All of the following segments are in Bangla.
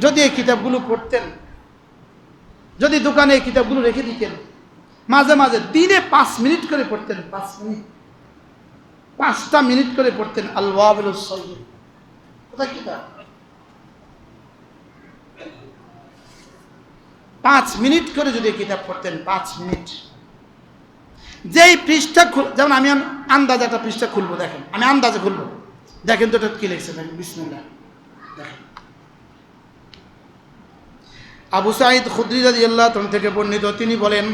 যদি এই কিতাবগুলো পড়তেন, যদি দোকানে এই কিতাবগুলো রেখে দিতেন, মাঝে মাঝে দিনে পাঁচ মিনিট করে পড়তেন, পাঁচ মিনিট। পাঁচটা মিনিট করে পড়তেন আল্লাহ কোথায় কিতাব? পাঁচ মিনিট করে যদি কিতাব পড়তেন, পাঁচ মিনিট। যেই পৃষ্ঠা খুল যেমন আমি আন- আন্দাজে একটা পৃষ্ঠা খুলবো, দেখেন। আমি আন্দাজে খুলবো। দেখেন তো এটা কি দেখেন, বিসমিল্লাহ। দেখেন। আবু সাঈদ খুদ্রি রাজি আল্লাহ থেকে বর্ণিত তিনি বলেন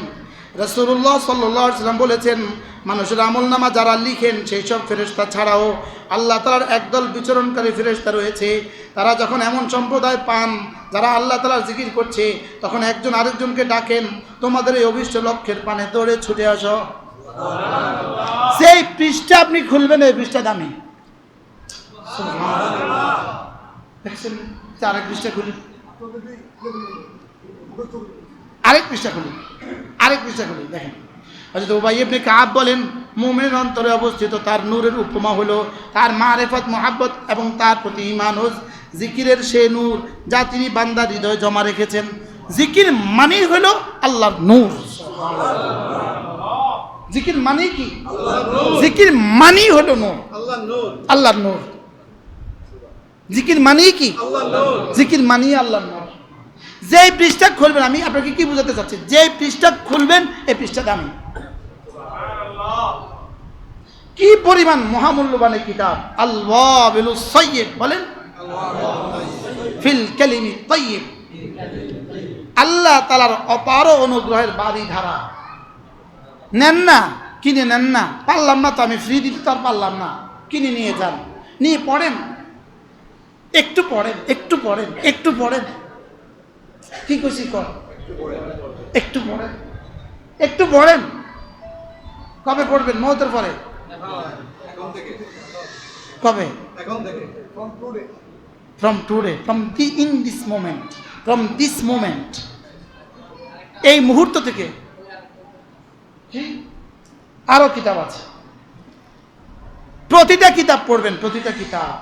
রসুল্লাহ সাল্লাহ সাল্লাম বলেছেন মানুষের আমল নামা যারা লিখেন সেই সব ফেরেস্তা ছাড়াও আল্লাহ তালার একদল বিচরণকারী ফেরেস্তা রয়েছে। তারা যখন এমন সম্প্রদায় পান যারা আল্লাহ তালার জিকির করছে তখন একজন আরেকজনকে ডাকেন তোমাদের এই অভিষ্ট লক্ষ্যের পানে দৌড়ে ছুটে আসো। সেই পৃষ্ঠা আপনি খুলবেন এই পৃষ্ঠা দামি। আরেক পৃষ্ঠা খুলি। আরেক পৃষ্ঠা খুলি। আরেক পৃষ্ঠা খুলি দেখেন। হজরত উবাই ইবনে কাব বলেন মুমিনের অন্তরে অবস্থিত তার নূরের উপমা হলো তার মারেফত মোহাব্বত এবং তার প্রতি ইমান ও জিকিরের সে নূর যা তিনি বান্দার হৃদয়ে জমা রেখেছেন। জিকির মানেই হলো আল্লাহর নূর। জিকির মানে কি? জিকির মানেই হলো নূর। আল্লাহ নূর আল্লাহর নূর। জিকির মানেই কি? জিকির মানিয়ে আল্লাহর নাম যেই পৃষ্ঠা খুলবেন, আমি আপনাকে কি বোঝাতে চাচ্ছি? যে পৃষ্ঠা খুলবেন, এই পৃষ্ঠা দামি কি পরিমাণ মহামূল্যবান কিতাব? আল্লাহ বলেন, ফিল আল্লাহ তালার অপার অনুগ্রহের বাড়ি ধারা নেন না, কিনে নেন না। পারলাম না তো আমি, ফ্রি দিতে তো আর পারলাম না। কিনে নিয়ে যান। নিয়ে পড়েন। একটু পড়েন একটু পড়েন একটু পড়েন। কি করছি কর একটু পড়েন। একটু পড়েন। কবে পড়বেন? মহতের পরে। কবে. From today from the in this moment from this moment এই মুহূর্ত থেকে আরও কিতাব আছে। প্রতিটা কিতাব পড়বেন, প্রতিটা কিতাব।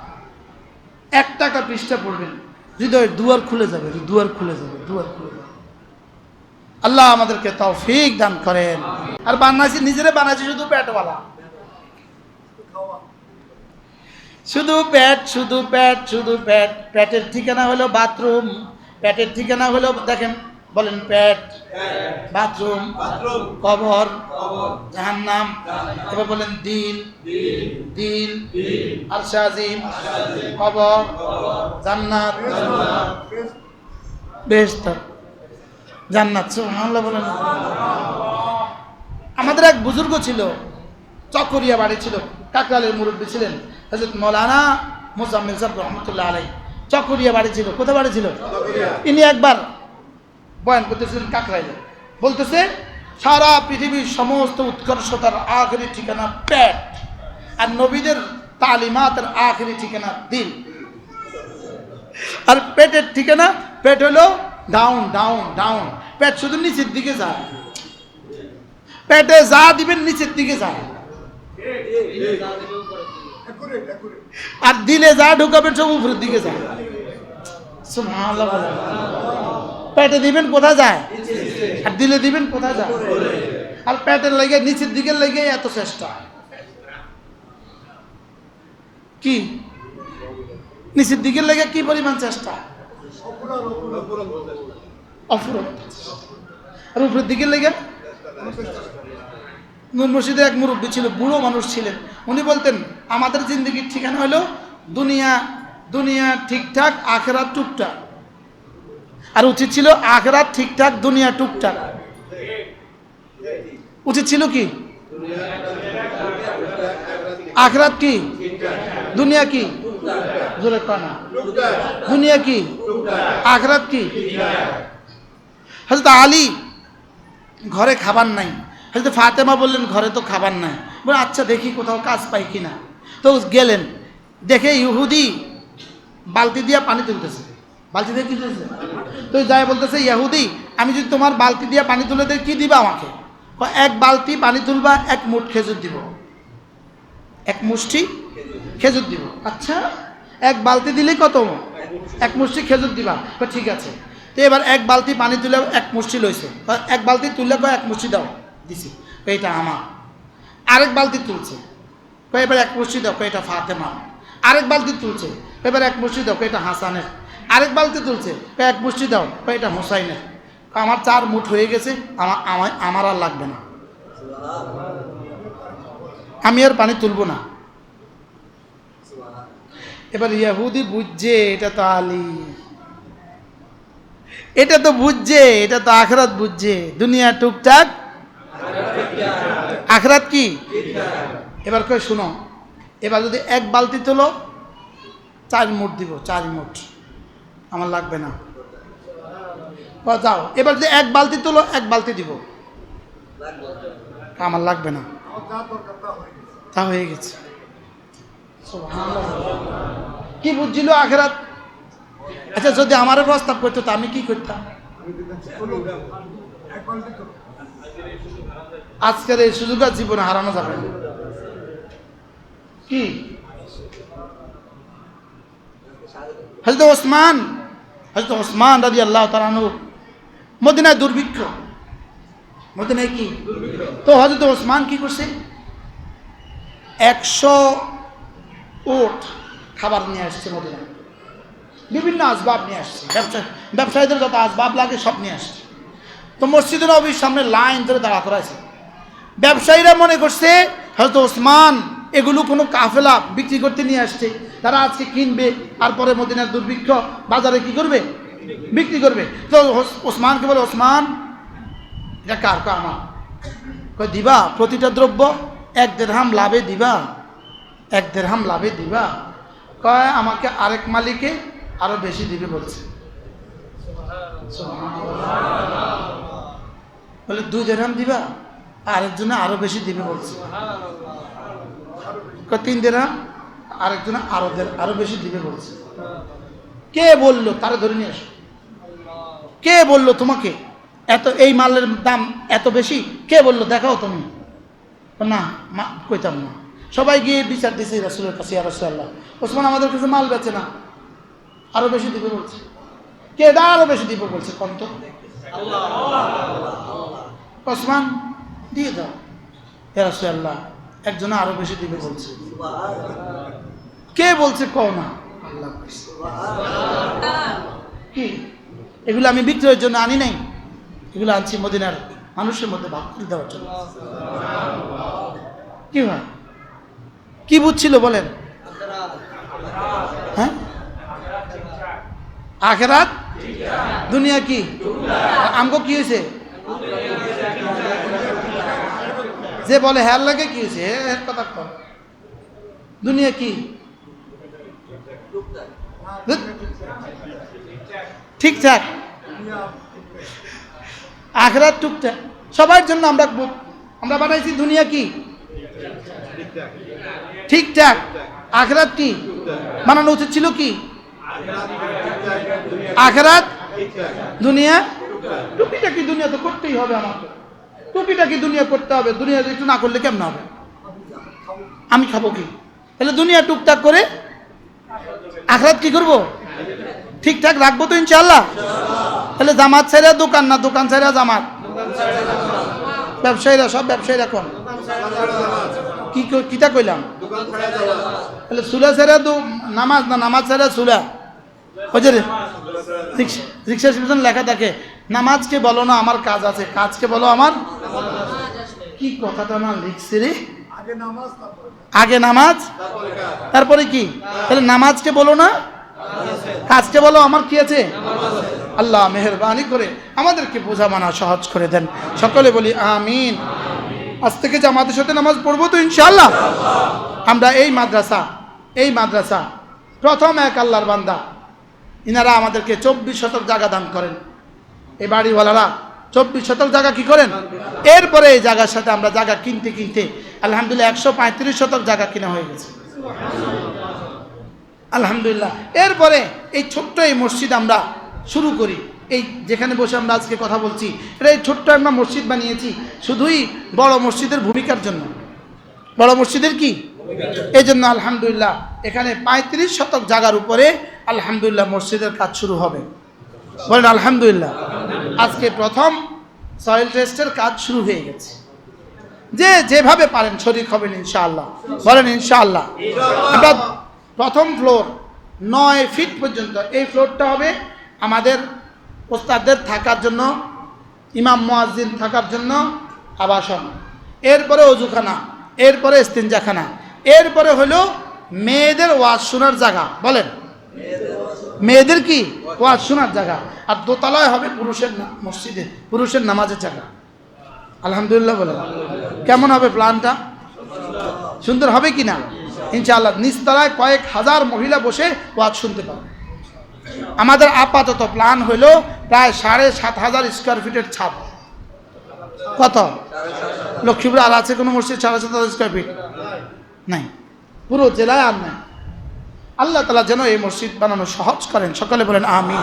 একটা একটা পৃষ্ঠা পড়বেন। হৃদয়ের দুয়ার খুলে যাবে দুয়ার খুলে যাবে, দুয়ার খুলে যাবে। আল্লাহ আমাদেরকে তৌফিক দান করেন। আর বানাইছি নিজেরা বানাইছি শুধু পেটওয়ালা। শুধু প্যাট শুধু প্যাট শুধু প্যাট প্যাটের ঠিকানা হলো বাথরুম প্যাটের ঠিকানা হলো, দেখেন বলেন পেট বাথরুম কবর জাহান্নাম এবার বলেন দিন দিন আর শাহিম কবর জান্নাত বেহেশত। জান্নাত সুবহানাল্লাহ বলেন। আমাদের এক বুজুর্গ ছিল চকরিয়া বাড়ি ছিল কাকরালের মুরব্বী ছিলেন হজরত মৌলানা মুজাম্মিল সাহেব রহমতুল্লাহ আলাই চকরিয়া বাড়ি ছিল কোথায় বাড়ি ছিল? ইনি একবার বয়ান করতেছিলেন কাকরাইলে বলতেছে, সারা পৃথিবীর সমস্ত উৎকর্ষতার আখেরি ঠিকানা পেট, আর নবীদের তালিমাতের আখেরি ঠিকানা দিল। আর পেটের ঠিকানা, পেট হলো ডাউন ডাউন ডাউন পেট শুধু নিচের দিকে যায়। পেটে যা দিবেন, নিচের দিকে যায়. আর দিলে যা ঢুকাবেন, সব উপরের দিকে যায়। পেটে দিবেন, কোথায় যায়? আর দিলে দিবেন, কোথায় যায়? আর পেটের লেগে, নিচের দিকের লেগে এত চেষ্টা। কি? নিচের দিকের লেগে কি পরিমাণ চেষ্টা? আর উপরের দিকের লেগে? নূর মসজিদে এক মুরব্বী ছিল, বুড়ো মানুষ ছিলেন। উনি বলতেন, আমাদের জিন্দগির ঠিকানা হলো দুনিয়া দুনিয়া ঠিকঠাক আখেরা টুকটাক। আর উচিত ছিল আখেরাত ঠিকঠাক, দুনিয়া টুকটাক। উচিত ছিল কি? আখরাত কি? দুনিয়া কি? দুনিয়া কি? আখরাত কি? হজরত আলী ঘরে খাবার নাই। হজরত ফাতেমা বললেন, ঘরে তো খাবার নাই। বলে আচ্ছা দেখি কোথাও কাজ পাই কিনা? তো গেলেন। দেখে ইহুদি বালতি দিয়া পানি তুলতেছে। বালতি দিয়ে কি তুলতেছে তো যাই বলতেছে ইয়াহুদি আমি যদি তোমার বালতি দিয়া পানি তুলে দিই, কি দিবা আমাকে? এক বালতি পানি তুলবা, এক মুঠ খেজুর দিব। এক মুষ্টি খেজুর দিব। আচ্ছা এক বালতি দিলেই কত? এক মুষ্টি খেজুর দিবা। কয়, ঠিক আছে। তো এবার এক বালতি পানি তুলে এক মুষ্টি লইছে। এক বালতি তুললে কয়, এক মুষ্টি দাও। দিছি। এটা আমার। আরেক বালতি তুলছে। কয়, এবার এক মুষ্টি দাও। এটা ফাতেমা। আরেক বালতি তুলছে। এবার এক মুষ্টি দাও। এটা হাসানের। আরেক বালতি তুলছে। কয় এক মুষ্টি দাও। এটা হোসাইনের কয়, আমার চার মুঠ হয়ে গেছে, আমার আমার আমার আর লাগবে না। আমি আর পানি তুলবো না। এবার ইয়াহুদি বুঝছে, এটা তো আলী। এটা তো বুঝছে, এটা তো আখরাত বুঝছে। দুনিয়া টুকটাক। আখরাত কি? এবার কই শুনো, এবার যদি এক বালতি তোলো, চার মুঠ দিব, চার মুঠ। আমার লাগবে না। যাও। এবার যদি এক বালতি তোলো, এক বালতি দিব। আমার লাগবে না। যা তা হয়ে গেছে। কি বুঝছিল আখেরাত? আচ্ছা যদি আমারও প্রস্তাব করতো, তা আমি কি করতাম? আজকের এই সুযোগ জীবনে হারানো যাবে না। কি? হজরত ওসমান হজরত ওসমান রাজি আল্লাহ তালানু মদিনায় দুর্ভিক্ষ। মদিনায় কি? তো হজরত ওসমান কি করছে? একশো ওট খাবার নিয়ে আসছে মদিনায়। বিভিন্ন আসবাব নিয়ে আসছে। ব্যবসা ব্যবসায়ীদের যত আসবাব লাগে সব নিয়ে আসছে। তো মসজিদ নবীর সামনে লাইন ধরে দাঁড়া করা আছে ব্যবসায়ীরা মনে করছে হয়তো ওসমান এগুলো কোনো কাফেলা বিক্রি করতে নিয়ে আসছে। তারা আজকে কিনবে আর পরে মদিনার দুর্ভিক্ষ, বাজারে কি করবে? বিক্রি করবে। তো ওস- ওসমানকে বলে, ওসমান, এটা কার? আমার। দিবা, প্রতিটা দ্রব্য এক দেড়হাম লাভে দিবা। এক দেড়হাম লাভে দিবা। কয়, আমাকে আরেক মালিকে আরও বেশি দিবে, বলছে। বলে, দুই দেড়হাম দিবা, আরেকজনে আরও বেশি দিবে, বলছে। কয়, তিন দেড়হাম? আরেকজনে আরও দেড় আরও বেশি দিবে বলছে। কে বলল? তারা ধরে নিয়ে আসো। কে বলল তোমাকে? এত, এই মালের দাম এত বেশি? কে বলল? দেখাও তুমি। না, মা, কইতাম না। সবাই গিয়ে বিচার দিছে রাসুলের কাছে রাসুল্লাহ ওসমান আমাদের কাছে মাল বেচে না। আরও বেশি দিবে বলছে। কে দা আরও বেশি দিবে বলছে কন্ত ওসমান, দিয়ে দাও। রাসুল্লাহ একজনে আরও বেশি দিবে বলছে। কে বলছে কও না? কি? এগুলো আমি বিক্রয়ের জন্য আনি নাই। এগুলো আনছি মদিনার মানুষের মধ্যে ভাগ করে দেওয়ার জন্য। কি হয়? কি বুঝছিল বলেন? হ্যাঁ? আখেরাত? দুনিয়া কি? আমগো কি হয়েছে? যে বলে হ্যার লাগে কি হয়েছে? এর কথা কর দুনিয়া কি। ঠিকঠাক আখরাত টুকটাক সবার জন্য আমরা আমরা বানাইছি দুনিয়া কি? ঠিকঠাক আখরাত কি? বানানো উচিত ছিল কি? আখরাত? দুনিয়া? টুকিটা কি দুনিয়া? তো করতেই হবে আমাকে। টুপিটা কি দুনিয়া করতে হবে? দুনিয়া একটু না করলে কেমন হবে? আমি খাব কি? তাহলে দুনিয়া টুকটাক করে আখরাত কি করব? ঠিকঠাক রাখব তো ইনশাল্লাহ তাহলে জামাত ছেড়ে দোকান না দোকান ছেড়ে জামাত? ব্যবসায়ীরা, সব ব্যবসায়ীরা কোন? কি কিটা কইলাম? তাহলে সুলা ছেড়ে দু নামাজ না নামাজ ছেড়ে সুলা যে রিক্সা রিক্সা লেখা থাকে নামাজকে বলো না, আমার কাজ আছে। কাজকে বলো আমার? কি কথাটা আমার লিখছে রে? আগে নামাজ তারপরে কি? তাহলে নামাজকে বলো না? কাজকে বলো আমার কি আছে? আল্লাহ মেহরবানি করে আমাদেরকে বোঝা মানা সহজ করে দেন। সকলে বলি আমিন। আজ থেকে যে আমাদের সাথে নামাজ পড়ব তো ইনশাল্লাহ আমরা এই মাদ্রাসা এই মাদ্রাসা প্রথম এক আল্লাহর বান্দা। ইনারা আমাদেরকে চব্বিশ শতক জায়গা দান করেন। এই বাড়িওয়ালারা চব্বিশ শতক জায়গা কি করেন? এরপরে এই জায়গার সাথে আমরা জায়গা কিনতে কিনতে, আলহামদুলিল্লাহ, একশো পঁয়ত্রিশ শতক জায়গা কিনা হয়ে গেছে। আলহামদুলিল্লাহ। এরপরে এই ছোট্ট এই মসজিদ আমরা শুরু করি। এই যেখানে বসে আমরা আজকে কথা বলছি, এটা এই ছোট্ট আমরা মসজিদ বানিয়েছি, শুধুই বড় মসজিদের ভূমিকার জন্য। বড় মসজিদের কি? এই জন্য আলহামদুলিল্লাহ, এখানে পঁয়ত্রিশ শতক জায়গার উপরে আলহামদুলিল্লাহ মসজিদের কাজ শুরু হবে। বলেন আলহামদুলিল্লাহ। আজকে প্রথম সয়েল টেস্টের কাজ শুরু হয়ে গেছে। যে যেভাবে পারেন শরীর হবেন ইনশাআল্লাহ। বলেন ইনশাআল্লাহ। আমরা প্রথম ফ্লোর নয় ফিট পর্যন্ত, এই ফ্লোরটা হবে আমাদের ওস্তাদদের থাকার জন্য, ইমাম মুয়াজ্জিন থাকার জন্য আবাসন। এরপরে অজুখানা, এরপরে ইস্তিনজাখানা, এরপরে হলো মেয়েদের ওয়াজ শোনার জায়গা। বলেন। মেয়েদের কি? ওয়াজ শোনার জায়গা। আর দোতলায় হবে পুরুষের মসজিদে, পুরুষের নামাজের জায়গা। আলহামদুলিল্লাহ বলে কেমন হবে প্ল্যানটা? সুন্দর হবে কি না? ইনশাআল্লাহ, নিচতলায় কয়েক হাজার মহিলা বসে ওয়াজ শুনতে পাবে। আমাদের আপাতত প্ল্যান হলো প্রায় সাড়ে সাত হাজার স্কোয়ার ফিটের ছাপ কত? লক্ষ্মীপুর আর আছে কোনো মসজিদ সাড়ে সাত হাজার স্কোয়ার ফিট? নাই। পুরো জেলায় আর নাই। আল্লাহ তালা যেন এই মসজিদ বানানো সহজ করেন। সকলে বলেন আমি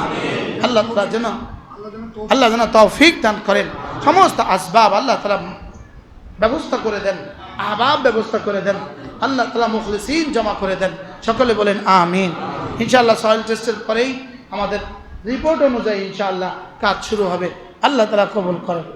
আল্লাহ তালা যেন আল্লাহ যেন তৌফিক দান করেন। সমস্ত আসবাব আল্লাহ তালা ব্যবস্থা করে দেন। আবাব ব্যবস্থা করে দেন। আল্লাহ তালা মুখলিসিন জমা করে দেন। সকলে বলেন আমিন। ইনশাআল্লাহ সয়েল টেস্টের পরেই আমাদের রিপোর্ট অনুযায়ী ইনশাআল্লাহ কাজ শুরু হবে। আল্লাহ তালা কবুল করেন।